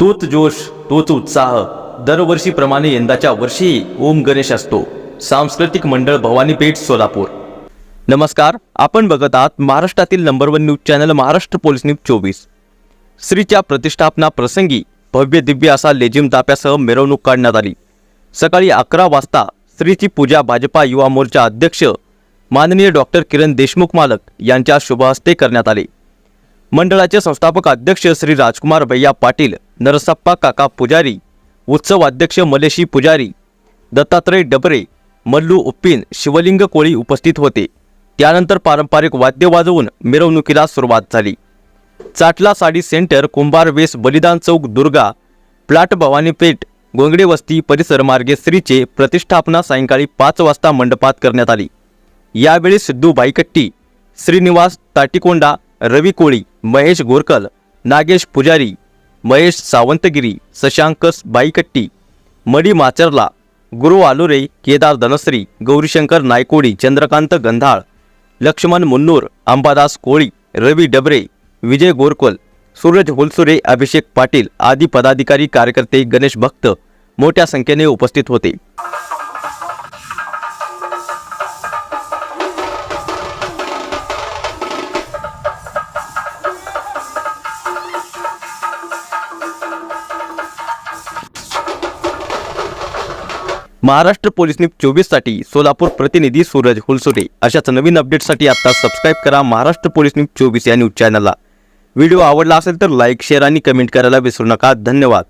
तोच जोश तोच उत्साह दरवर्षीप्रमाणे यंदाच्या वर्षी ओम गणेश असतो. सांस्कृतिक मंडळ भवानी पेठ सोलापूर. नमस्कार आपण बघत आहात महाराष्ट्रातील number one news channel Maharashtra police news चोवीस. श्रीच्या प्रतिष्ठापना प्रसंगी भव्य दिव्य असा लेझिम ताप्यासह मिरवणूक काढण्यात आली. सकाळी अकरा वाजता श्रीची पूजा भाजपा युवा मोर्चा अध्यक्ष माननीय डॉक्टर किरण देशमुख मालक यांच्या शुभहस्ते करण्यात आले. मंडळाचे संस्थापक अध्यक्ष श्री राजकुमार भैया पाटील नरसप्पा काका पुजारी उत्सव अध्यक्ष मलेशी पुजारी दत्तात्रय डबरे मल्लू उप्पीन शिवलिंग कोळी उपस्थित होते. त्यानंतर पारंपरिक वाद्य वाजवून मिरवणुकीला सुरुवात झाली. चाटला साडी सेंटर कुंभार वेस बलिदान चौक दुर्गा प्लाट भवानीपेठ गोंगडे वस्ती परिसर मार्गे श्रीचे प्रतिष्ठापना सायंकाळी पाच वाजता मंडपात करण्यात आली. यावेळी सिद्धू भाईकट्टी श्रीनिवास ताटिकोंडा रवी कोळी महेश गोरकल नागेश पुजारी महेश सावंतगिरी सशांकस बाईकट्टी मडी माचरला गुरु आलुरे केदार धनश्री गौरीशंकर नायकोडी चंद्रकांत गंधाळ लक्ष्मण मुन्नूर अंबादास कोळी रवी डबरे विजय गोरकल सूरज हुलसुरे अभिषेक पाटील आदी पदाधिकारी कार्यकर्ते गणेश भक्त मोठ्या संख्येने उपस्थित होते. महाराष्ट्र पोलीस न्यूज चोवीससाठी सोलापूर प्रतिनिधी सूरज हुलसुरे अशाच नवीन अपडेटसाठी आता सबस्क्राईब करा महाराष्ट्र पोलीस न्यूज चोवीस या न्यूज चॅनलला. व्हिडिओ आवडला असेल तर लाईक शेअर आणि कमेंट करायला विसरू नका. धन्यवाद.